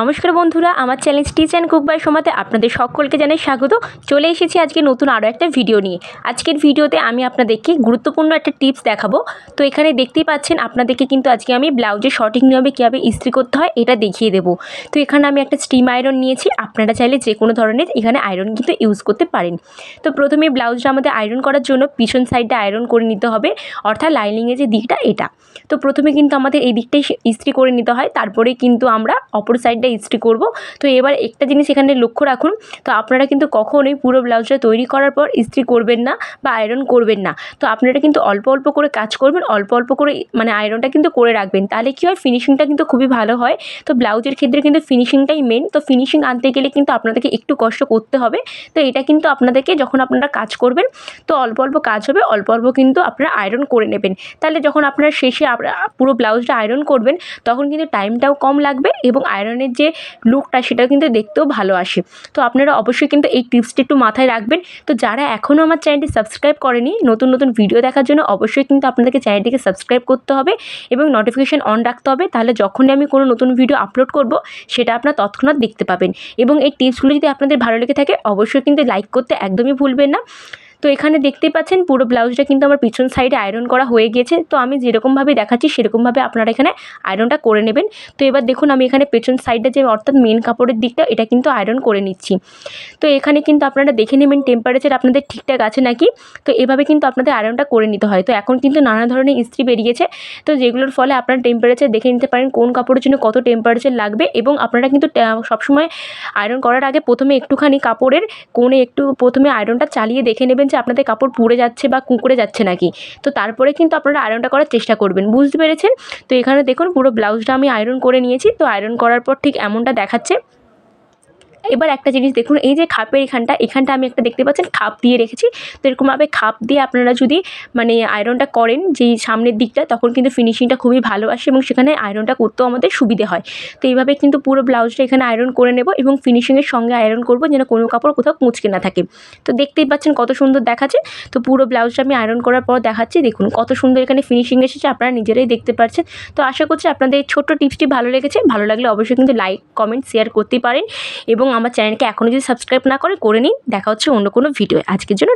নমস্কার বন্ধুরা, আমার channel stitch and cook by সোমাতে আপনাদের সকলকে জানাই স্বাগত। চলে এসেছি আজকে নতুন আরও একটা ভিডিও নিয়ে। আজকের ভিডিওতে আমি আপনাদেরকে গুরুত্বপূর্ণ একটা টিপস দেখাবো। তো এখানে দেখতেই পাচ্ছেন, আপনাদেরকে কিন্তু আজকে আমি ব্লাউজের সঠিক নিয়মে কীভাবে ইস্ত্রি করতে হয় এটা দেখিয়ে দেবো। তো এখানে আমি একটা স্টিম আয়রন নিয়েছি, আপনারা চাইলে যে কোনো ধরনের এখানে আয়রন কিন্তু ইউজ করতে পারেন। তো প্রথমে ব্লাউজটা আমাদের আয়রন করার জন্য পিছন সাইডটা আয়রন করে নিতে হবে, অর্থাৎ লাইনিংয়ের যে দিকটা এটা। তো প্রথমে কিন্তু আমাদের এই দিকটাই ইস্ত্রি করে নিতে হয়, তারপরে কিন্তু আমরা অপর সাইডটা ইস্ত্রি করব। তো এবার একটা জিনিস এখানে লক্ষ্য রাখুন, তো আপনারা কিন্তু কখনোই পুরো ব্লাউজটা তৈরি করার পর ইস্ত্রি করবেন না বা আয়রন করবেন না। তো আপনারা কিন্তু অল্প অল্প করে কাজ করবেন, অল্প অল্প করে মানে আয়রনটা কিন্তু করে রাখবেন। তাহলে কী হয়? ফিনিশিংটা কিন্তু খুবই ভালো হয়। তো ব্লাউজের ক্ষেত্রে কিন্তু ফিনিশিংটাই মেন তো ফিনিশিং আনতে গেলে কিন্তু আপনাদেরকে একটু কষ্ট করতে হবে। তো এটা কিন্তু আপনাদেরকে যখন আপনারা কাজ করবেন, তো অল্প অল্প কাজ হবে, অল্প অল্প কিন্তু আপনারা আয়রন করে নেবেন। তাহলে যখন আপনারা শেষে পুরো ব্লাউজটা আয়রন করবেন, তখন কিন্তু টাইমটাও কম লাগবে এবং আয়রনের যে লুকটা সেটাও কিন্তু দেখতেও ভালো আসে। তো আপনারা অবশ্যই কিন্তু এই টিপসটি একটু মাথায় রাখবেন। তো যারা এখনও আমার চ্যানেলটি সাবস্ক্রাইব করেনি, নতুন নতুন ভিডিও দেখার জন্য অবশ্যই কিন্তু আপনাদেরকে চ্যানেলটিকে সাবস্ক্রাইব করতে হবে এবং নোটিফিকেশান অন রাখতে হবে। তাহলে যখনই আমি কোনো নতুন ভিডিও আপলোড করব, সেটা আপনার তৎক্ষণাৎ দেখতে পাবেন। এবং এই টিপসগুলো যদি আপনাদের ভালো লেগে থাকে, অবশ্যই কিন্তু লাইক করতে একদমই ভুলবেন না। তো এখানে দেখতেই পাচ্ছেন পুরো ব্লাউজটা কিন্তু আমার পিছন সাইডে আয়রন করা হয়ে গিয়েছে। তো আমি যেরকমভাবে দেখাচ্ছি, সেরকমভাবে আপনারা এখানে আয়রনটা করে নেবেন। তো এবার দেখুন, আমি এখানে পেছন সাইডে যে অর্থাৎ মেন কাপড়ের দিকটা, এটা কিন্তু আয়রন করে নিচ্ছি। তো এখানে কিন্তু আপনারা দেখে নেবেন টেম্পারেচার আপনাদের ঠিকঠাক আছে নাকি? তো এভাবে কিন্তু আপনাদের আয়রনটা করে নিতে হয়। তো এখন কিন্তু নানা ধরনের ইস্ত্রি বেরিয়েছে। তো যেগুলোর ফলে আপনারা টেম্পারেচার দেখে নিতে পারেন, কোন কাপড়ের জন্য কত টেম্পারেচার লাগবে এবং আপনারা কিন্তু সবসময় আয়রন করার আগে প্রথমে একটুখানি কাপড়ের কোণে একটু প্রথমে আয়রনটা চালিয়ে দেখে নেবেন যে আপনাদের কাপড় পুড়ে যাচ্ছে বা কুঁকড়ে যাচ্ছে নাকি, তো তারপরে কিন্তু আপনারা আয়রনটা করার চেষ্টা করবেন। বুঝতে পেরেছেন? তো এখানে দেখুন পুরো ব্লাউজটা আমি আয়রন করে নিয়েছি। তো আয়রন করার পর ঠিক এমনটা দেখাচ্ছে। এবার একটা জিনিস দেখুন, এই যে খাপের এখানটা এখানটা আমি একটা দেখতে পাচ্ছেন, খাপ দিয়ে রেখেছি। তো এরকমভাবে খাপ দিয়ে আপনারা যদি মানে আয়রনটা করেন, যেই সামনের দিকটা, তখন কিন্তু ফিনিশিংটা খুবই ভালো আসে এবং সেখানে আয়রনটা করতেও আমাদের সুবিধে হয়। তো এইভাবে কিন্তু পুরো ব্লাউজটা এখানে আয়রন করে নেব এবং ফিনিশিংয়ের সঙ্গে আয়রন করব যেন কোনো কাপড় কোথাও মুচকে না থাকে। তো দেখতেই পাচ্ছেন কত সুন্দর দেখাচ্ছে। তো পুরো ব্লাউজটা আমি আয়রন করার পর দেখাচ্ছি, দেখুন কত সুন্দর এখানে ফিনিশিং এসেছে, আপনারা নিজেরাই দেখতে পাচ্ছেন তো আশা করছি আপনাদের ছোট্ট টিপসটি ভালো লেগেছে, ভালো লাগলে অবশ্যই কিন্তু লাইক কমেন্ট শেয়ার করতে পারেন এবং আমার চ্যানেলকে এখনও যদি সাবস্ক্রাইব না করে করে নিন। দেখা হচ্ছে অন্য কোনো ভিডিও আজকের জন্য